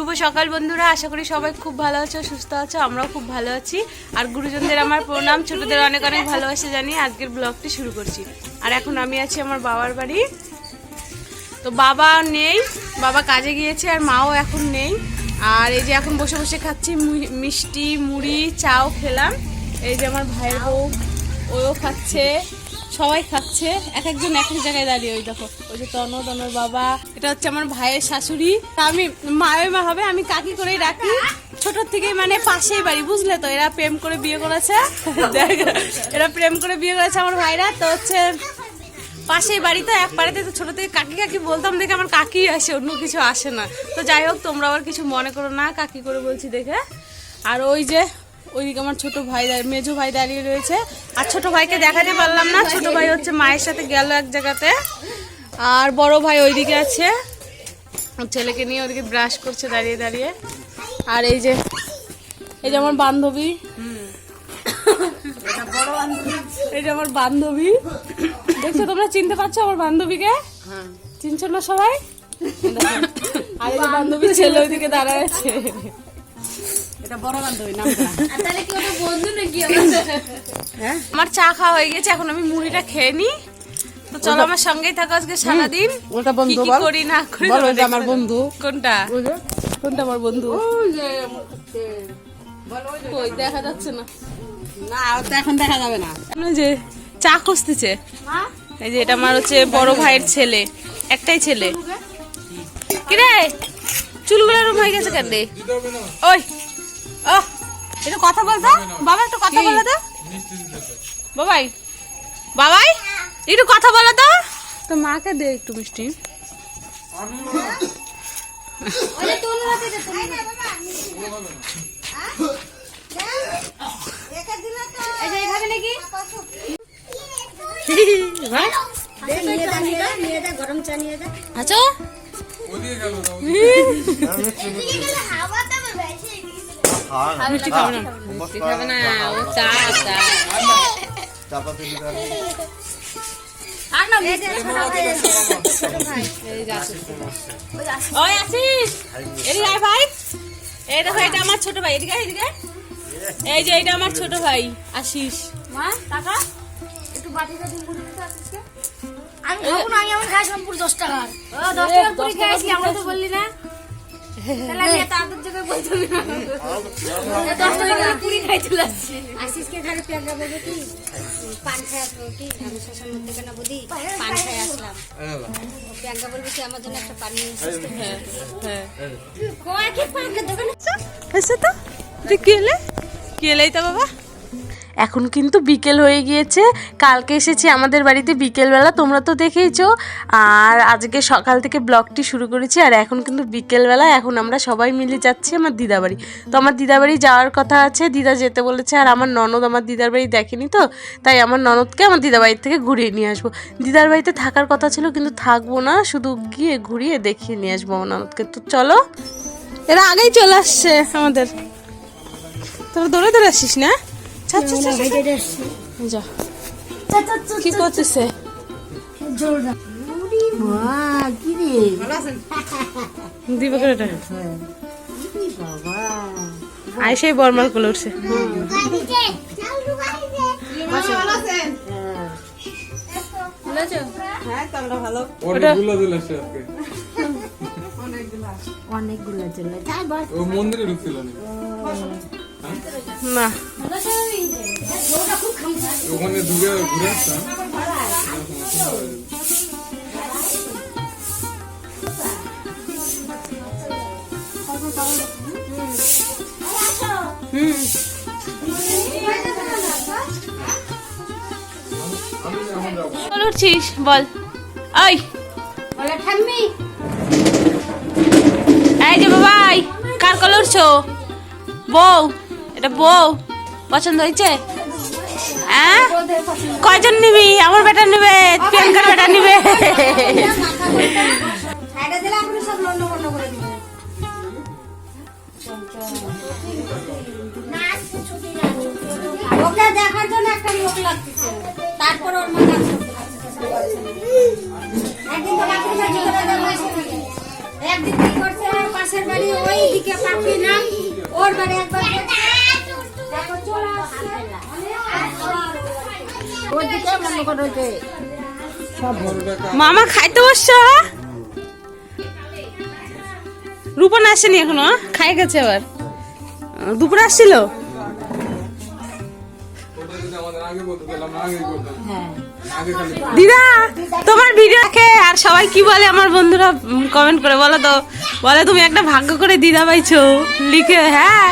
শুভ সকাল বন্ধুরা, আশা করি সবাই খুব ভালো আছো, সুস্থ আছো, আমরাও খুব ভালো আছি। আর গুরুজনদের আমার প্রণাম, ছোটদের অনেক অনেক ভালোবাসা জানিয়ে আজকের ব্লগটি শুরু করছি। আর এখন আমি আছি আমার বাবার বাড়ি। তো বাবা নেই, বাবা কাজে গিয়েছে আর মাও এখন নেই। আর এই যে এখন বসে বসে খাচ্ছি মিষ্টি, মুড়ি, চাও খেলাম। এই যে আমার ভাইয়ের বউ ওও খাচ্ছে। সবাই খাচ্ছে, এক একজন এক এক জায়গায় দাঁড়িয়ে ওই দেখো, ওই যে তন তনর বাবা, এটা হচ্ছে আমার ভাইয়ের শাশুড়ি। আমি মায়ের মা হবে, আমি কাকি করেই রাখি ছোটোর থেকেই মানে পাশেই বাড়ি, বুঝলে তো, এরা প্রেম করে বিয়ে করেছে। এরা প্রেম করে বিয়ে করেছে আমার ভাইরা, তো হচ্ছে পাশেই বাড়ি, তো এক পাড়াতে তো ছোট থেকে কাকি কাকি বলতাম, দেখে আমার কাকি আসে, অন্য কিছু আসে না। তো যাই হোক, তোমরা আবার কিছু মনে করো না, কাকি করে বলছি দেখে। আর ওই যে ওইদিকে আমার ছোট ভাই মেজো ভাই দাঁড়িয়ে রয়েছে। আর ছোট ভাইকে দেখাতে পারলাম না, ছোট ভাই হচ্ছে মায়ের সাথে গেল এক জায়গাতে। আর বড় ভাই ওইদিকে আছে। ছেলেকে নিয়ে ওদিকে ব্রাশ করছে দাঁড়িয়ে দাঁড়িয়ে। আর এই যে এই যে আমার বান্ধবী। এই যে আমার বান্ধবী। দেখছ তোমরা চিনতে পারছ আমার বান্ধবীকে? চিনছো না সবাই? আর এই যে বান্ধবীর ছেলে ওইদিকে দাঁড়ায় আছে। আমার চা খাওয়া হয়ে গেছে এখন আমি মুড়িটা খেয়ে নি তো চলো আমার সঙ্গেই থাকো আজকে সারাদিন। ওটা বন্ধু করি না করি আমার বন্ধু। কোনটা? কোনটা আমার বন্ধু। কই দেখা যাচ্ছে না। না এখন দেখা যাবে না। যে চা খুঁজতেছে। এই যে এটা আমার হচ্ছে বড় ভাইয়ের ছেলে। একটাই ছেলে। কিরে? চুলগুলো এরকম হয়ে গেছে কেন রে? ওই ও এটা কথা বলতো বাবা একটু কথা বলো তো। বাবাই বাবাই একটু কথা বলো তো। তো মাকে দে একটু মিষ্টি। ওটা তোর হাতে দে এটা এখানে নাকি গরম চা নিয়ে যা মিষ্টি খাবে না খাবে না। ও চা চা আর না ছোট ভাই। ওই আসিস। এদিকে আয় ভাই। এই দেখো এটা আমার ছোট ভাই। এদিকে এদিকে। এই যে এটা আমার ছোট ভাই। আশিস মা টাকা? একটু বাটিটা দিন দিতে আমি আমি আমার দশ টাকার। দশ টাকার পুরি খাইছি আমরা তো বললি না। তো? হ্যাঁ কি এলে? কি এলেই তো বাবা? এখন কিন্তু বিকেল হয়ে গিয়েছে। কালকে এসেছি আমাদের বাড়িতে বিকেলবেলা, তোমরা তো দেখেইছো। আর আজকে সকাল থেকে ব্লগটি শুরু করেছি, আর এখন কিন্তু বিকেলবেলা, এখন আমরা সবাই মিলে যাচ্ছি আমার দিদা বাড়ি তো আমার দিদা বাড়ি যাওয়ার কথা আছে, দিদা যেতে বলেছে, আর আমার ননদ আমার দিদার বাড়ি দেখেনি তো, তাই আমার ননদকে আমার দিদা বাড়ির থেকে ঘুরিয়ে নিয়ে আসব। দিদার বাড়িতে থাকার কথা ছিল, কিন্তু থাকব না, শুধু গিয়ে ঘুরিয়ে দেখিয়ে নিয়ে আসব আমার ননদকে। তো চলো। এরা আগেই চলে আসছে আমাদের। তোরা দৌড়ে দৌড়ে আসিস না। যা। কি করতেছে? আইসাই বরমাল করে উঠছে। হ্যাঁ অনেকগুলো চলে অনেকগুলো চলে যাই বল ও মন্দিরে ঢুকছিল না না। ওখানে ঘুরে আসতাম। বল উঠছিস বল। ওই এই যে বাবাই কার কলে উঠছো? বউ। এটা বউ, পছন্দ হয়েছে? হ্যাঁ? কয়জন নিবি? আমার বেটা নিবে, প্রিয়াঙ্কার বেটা নিবে। একদিন পাশের বাড়ি ওই দিকে পাখি নাম ওর বাড়ি একবার মামা খাইতে বসছো? রূপন আসেনি এখনও খাই গেছে আবার দুপুরে আসছিল? দিদা, তোমার ভিডিও দেখে আর সবাই কি বলে আমার বন্ধুরা কমেন্ট করে বলো তো। বলে তুমি একটা ভাগ্য করে দিদা পাইছো লিখে হ্যাঁ?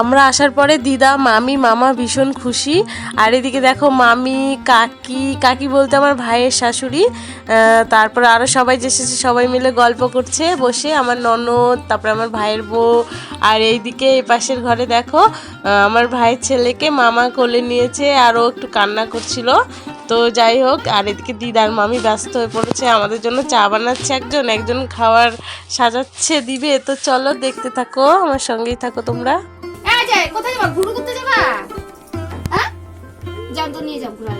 আমরা আসার পরে দিদা, মামি, মামা ভীষণ খুশি। আর এদিকে দেখো মামি, কাকি কাকি বলতে আমার ভাইয়ের শাশুড়ি। তারপর আরও সবাই এসেছে, সবাই মিলে গল্প করছে, বসে আমার ননদ, তারপরে আমার ভাইয়ের বউ। আর এইদিকে এই পাশের ঘরে দেখো আমার ভাইয়ের ছেলেকে মামা কোলে নিয়েছে আরও একটু কান্না করছিল। তো যাই হোক, আর এদিকে দিদার মামি ব্যস্ত হয়ে পড়েছে, আমাদের জন্য চা বানাচ্ছে একজন একজন খাওয়ার সাজাচ্ছে, দিবে। তো চলো দেখতে থাকো, আমার সঙ্গেই থাকো তোমরা। এই যে কোথায় যাবা? ঘুরু করতে যাবা? হ্যাঁ? যাও তো নিয়ে যাও ঘুরে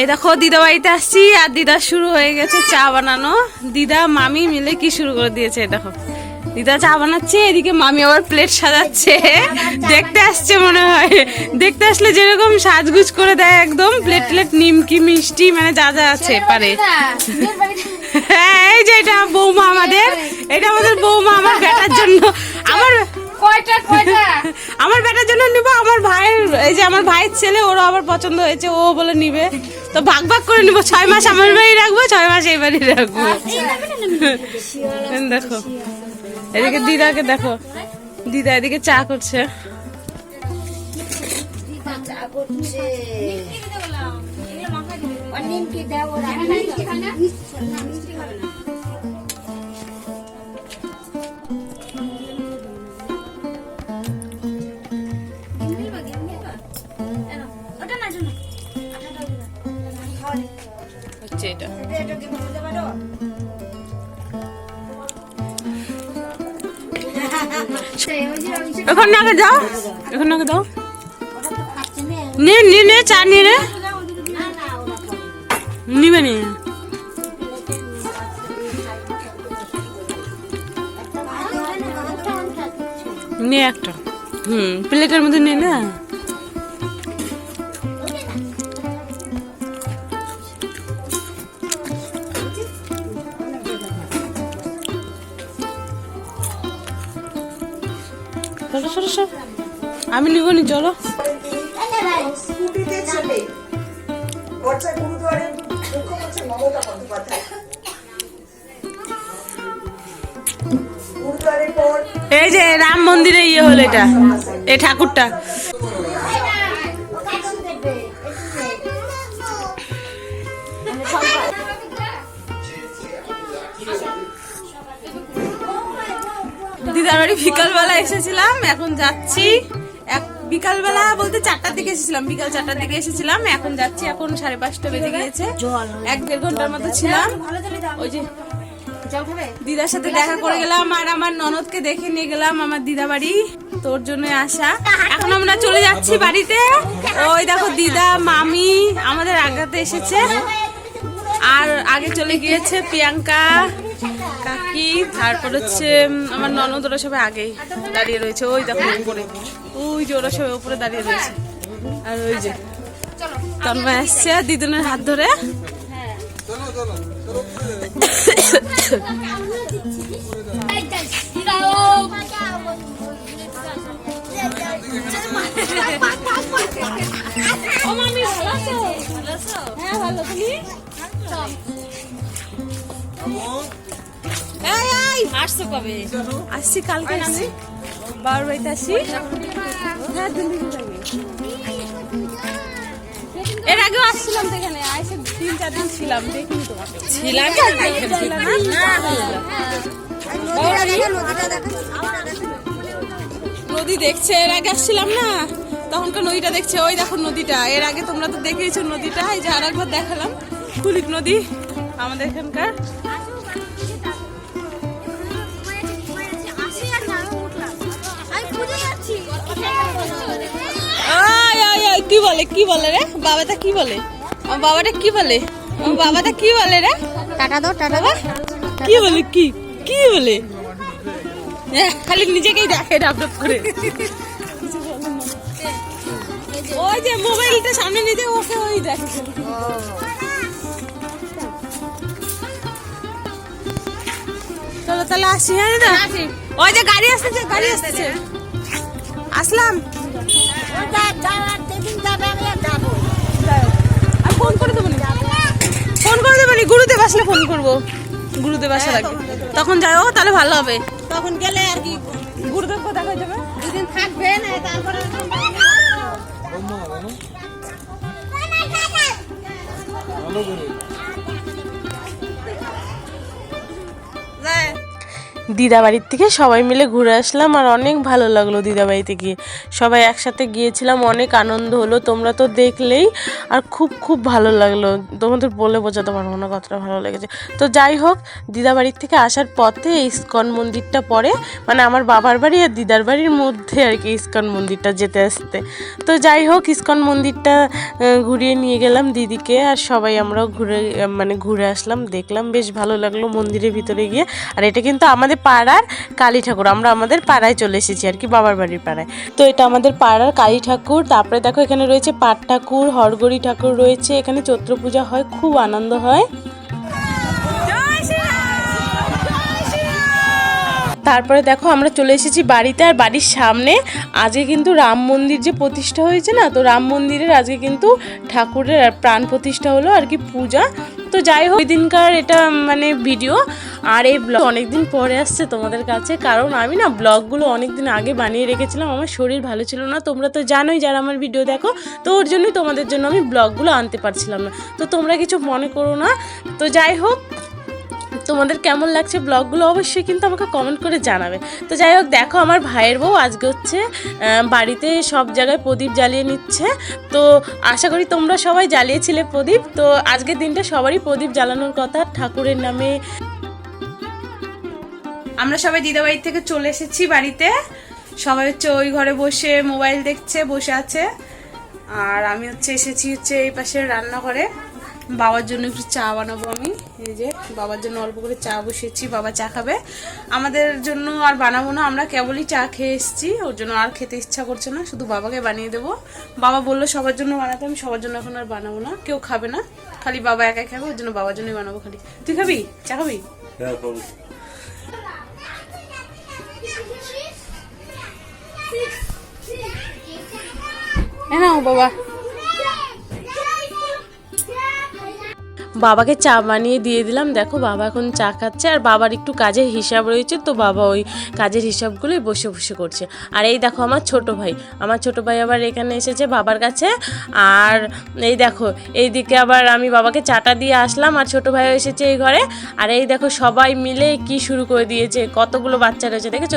এই দেখো দিদা বাড়িতে আসছি আর দিদা শুরু হয়ে গেছে চা বানানো। দিদা মামি মিলে কি শুরু করে দিয়েছে দেখো। দিদা চা বানাচ্ছে এদিকে মামি আবার প্লেট সাজাচ্ছে। দেখতে আসছে মনে হয়। দেখতে আসলে যেরকম সাজগুজ করে দেয় একদম প্লেট প্লেট নিমকি মিষ্টি মানে যা যা আছে পারে। হ্যাঁ এটা বৌমা আমাদের। এটা আমাদের বৌমা আমার বেটার জন্য। আমার কয়টা কয়টা? আমার বেটার জন্য নিব আমার ভাইয়ের এই যে আমার ভাইয়ের ছেলে ওরও আবার পছন্দ হয়েছে ও বলে নিবে। তো ভাগ ভাগ করে নিব ছয় মাস আমার বাড়ি রাখব ছয় মাস এই বাড়ি রাখব। দেখো এদিকে দিদাকে দেখো। দিদা এদিকে চা করছে। চা করছে। আর নিমকি এখন নাকে দাও এখন নাকে দাও। নে নে নে, চা নিয়ে রে। নিবে নি। নে একটা। হুম, প্লেটের মধ্যে নে না। সরো, সরো, সরো। আমি নিব নি চলো। এই যে রাম মন্দিরে ইয়ে হলো এটা। এই ঠাকুরটা। দিদার বাড়ি বিকালবেলা এসেছিলাম, এখন যাচ্ছি। এক বিকালবেলা বলতে চারটার দিকে এসেছিলাম, বিকাল চারটার দিকে এসেছিলাম, এখন যাচ্ছি, এখন সাড়ে পাঁচটা বেজে গিয়েছে। এক দেড় ঘণ্টার মতো ছিলাম। ওই যে দিদার সাথে দেখা করে গেলাম, আর আমার ননদকে দেখে নিয়ে গেলাম, আমার দিদা বাড়ি, তোর জন্য আসা। এখন আমরা চলে যাচ্ছি বাড়িতে। ওই দেখো দিদা, মামি আমাদের আগাতে এসেছে। আর আগে চলে গিয়েছে প্রিয়াঙ্কা। কাকি তারপর হচ্ছে আমার ননদ ওরা সবাই আগেই দাঁড়িয়ে রয়েছে। ওই দেখো উপরে। ওই যে ওরা সবাই উপরে দাঁড়িয়ে রয়েছে। আর ওই যে তন্ময় আসছে দিদুনের হাত ধরে। এই, আসছো কবে? আসছি কালকে আসছি। বাবার বাড়িতে আসছি। হ্যাঁ দিন এর আগেও আসছিলাম তো এখানে আইসে তিন চার দিন ছিলাম দেখিনি তোমাকে। ছিলাম নদী দেখছে এর আগে আসছিলাম না? তখনকার নদীটা দেখছে ওই দেখো নদীটা। এর আগে তোমরা তো দেখেইছো নদীটা এই যে আর একবার দেখালাম। কুলিক নদী আমাদের এখানকার। কি বলে কি বলে রে? বাবাটা কি বলে? আমার বাবাটা কি বলে? আমার বাবাটা কি বলে রে? টাটা দাও টাটা দাও। কি বলে কি কি বলে? খালি নিজেকেই দেখে ডাব ডাব করে। ওই যে মোবাইলটা সামনে নিতে ওকে ওই দেখে। চলো তাহলে আসি হ্যাঁ দিদা? ওই যে গাড়ি আসতেছে গাড়ি আসতেছে। আসলাম। আর ফোন করে দেবো নি ফোন করে দেবো নি গুরুদেব আসলে ফোন করব। গুরুদেব আসার আগে। তখন যাও তাহলে ভালো হবে। তখন গেলে আর কি গুরুদেব কোথায় হয়ে যাবে? দুদিন থাকবে না তারপরে ভালো করে। দিদা বাড়ির থেকে সবাই মিলে ঘুরে আসলাম আর অনেক ভালো লাগল দিদা বাড়িতে গিয়ে। সবাই একসাথে গিয়েছিলাম, অনেক আনন্দ হলো, তোমরা তো দেখলেই। আর খুব খুব ভালো লাগল। তোমাদের বলে বোঝাতে পারব না কতটা ভালো লেগেছে। তো যাই হোক দিদা বাড়ির থেকে আসার পথে ইস্কন মন্দিরটা পড়ে মানে আমার বাবার বাড়ি আর দিদার বাড়ির মধ্যে আর কি ইস্কন মন্দিরটা যেতে আসতে। তো যাই হোক, ইস্কন মন্দিরটা ঘুরিয়ে নিয়ে গেলাম দিদিকে আর সবাই আমরাও ঘুরে মানে ঘুরে আসলাম, দেখলাম, বেশ ভালো লাগল মন্দিরের ভিতরে গিয়ে। আর এটা কিন্তু আমাদের পাড়ার কালী ঠাকুর। আমরা আমাদের পাড়ায় চলে এসেছি আর কি বাবার বাড়ির পাড়ায়। তো এটা আমাদের পাড়ার কালী ঠাকুর। তারপরে দেখো এখানে রয়েছে পাট ঠাকুর হরগড়ি ঠাকুর রয়েছে। এখানে চৈত্র পূজা হয় খুব আনন্দ হয়। তারপরে দেখো আমরা চলে এসেছি বাড়িতে আর বাড়ির সামনে। আজকে কিন্তু রাম মন্দির যে প্রতিষ্ঠা হয়েছে না তো রাম মন্দিরের আজকে কিন্তু ঠাকুরের প্রাণ প্রতিষ্ঠা হলো আর কি পূজা। তো যাই হোক ওই দিনকার এটা মানে ভিডিও আর এই ব্লগ অনেকদিন পরে আসছে তোমাদের কাছে, কারণ আমি না ব্লগগুলো অনেকদিন আগে বানিয়ে রেখেছিলাম, আমার শরীর ভালো ছিল না। তোমরা তো জানোই যারা আমার ভিডিও দেখো, তো ওর জন্যই তোমাদের জন্য আমি ব্লগগুলো আনতে পারছিলাম না। তো তোমরা কিছু মনে করো না। তো যাই হোক, তোমাদের কেমন লাগছে ব্লগগুলো অবশ্যই কিন্তু আমাকে কমেন্ট করে জানাবে। তো যাই হোক, দেখো আমার ভাইয়ের বউ আজকে হচ্ছে বাড়িতে সব জায়গায় প্রদীপ জ্বালিয়ে নিচ্ছে। তো আশা করি তোমরা সবাই জ্বালিয়েছিলে প্রদীপ। তো আজকের দিনটা সবারই প্রদীপ জ্বালানোর কথা, ঠাকুরের নামে আমরা সবাই দিদাবাড়ি থেকে চলে এসেছি বাড়িতে। সবাই হচ্ছে ওই ঘরে বসে মোবাইল দেখছে, বসে আছে। আর আমি হচ্ছে এসেছি হচ্ছে এই পাশে রান্নাঘরে। বাবার জন্য একটু চা বানাবো আমি। এই যে, বাবার জন্য অল্প করে চা বসিয়েছি, বাবা চা খাবে। আমাদের জন্য আর বানাবো না, আমরা কেবলই চা খেয়ে এসেছি। ওর জন্য আর খেতে ইচ্ছা করছে না, শুধু বাবাকে বানিয়ে দেবো। বাবা বলল, সবার জন্য বানাতে, আমি সবার জন্য এখন আর বানাবো না, কেউ খাবে না। খালি বাবা একাই খাবে, ওর জন্য বাবার জন্যই বানাবো খালি। তুই খাবি? চা খাবি। Enak, 爸 বাবাকে চা বানিয়ে দিয়ে দিলাম। দেখো বাবা এখন চা খাচ্ছে আর বাবার একটু কাজের হিসাব রয়েছে, তো বাবা ওই কাজের হিসাবগুলোই বসে বসে করছে। আর এই দেখো আমার ছোট ভাই, আমার ছোট ভাই আবার এখানে এসেছে বাবার কাছে। আর এই দেখো, এইদিকে আবার আমি বাবাকে চাটা দিয়ে আসলাম আর ছোট ভাইও এসেছে এই ঘরে। আর এই দেখো সবাই মিলে কি শুরু করে দিয়েছে, কতগুলো বাচ্চা রয়েছে দেখেছ?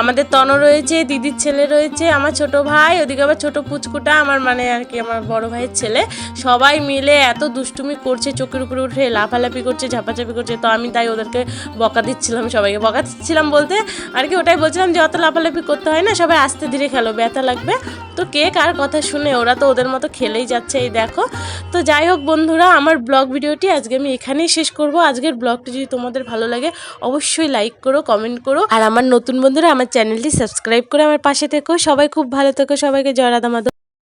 আমাদের তন রয়েছে, দিদির ছেলে রয়েছে, আমার ছোট ভাই, ওদিকে আবার ছোট পুচকুটা, আমার মানে আর কি আমার বড় ভাইয়ের ছেলে। সবাই মিলে এত দুষ্টুমি করছে, চোখের উপরে উঠে লাফালাফি করছে, ঝাপাঝাপি করছে, তো আমি তাই ওদেরকে বকা দিচ্ছিলাম, সবাইকে বকা দিচ্ছিলাম বলতে। আর কি, ওটাই বলছিলাম যে অত লাফালাফি করতে হয় না, সবাই আস্তে ধীরে খেলো, ব্যথা লাগবে। তো কে কার কথা শুনে, ওরা তো ওদের মতো খেলেই যাচ্ছে, এই দেখো। তো যাই হোক বন্ধুরা, আমার ব্লগ ভিডিওটি আজকে আমি এখানেই শেষ করব। আজকের ব্লগটি যদি তোমাদের ভালো লাগে, অবশ্যই লাইক করো, কমেন্ট করো। আর আমার নতুন বন্ধুরা, আমার চ্যানেলটি সাবস্ক্রাইব করে আমার পাশে থেকো। সবাই খুব ভালো থেকো, সবাইকে জয় রাধা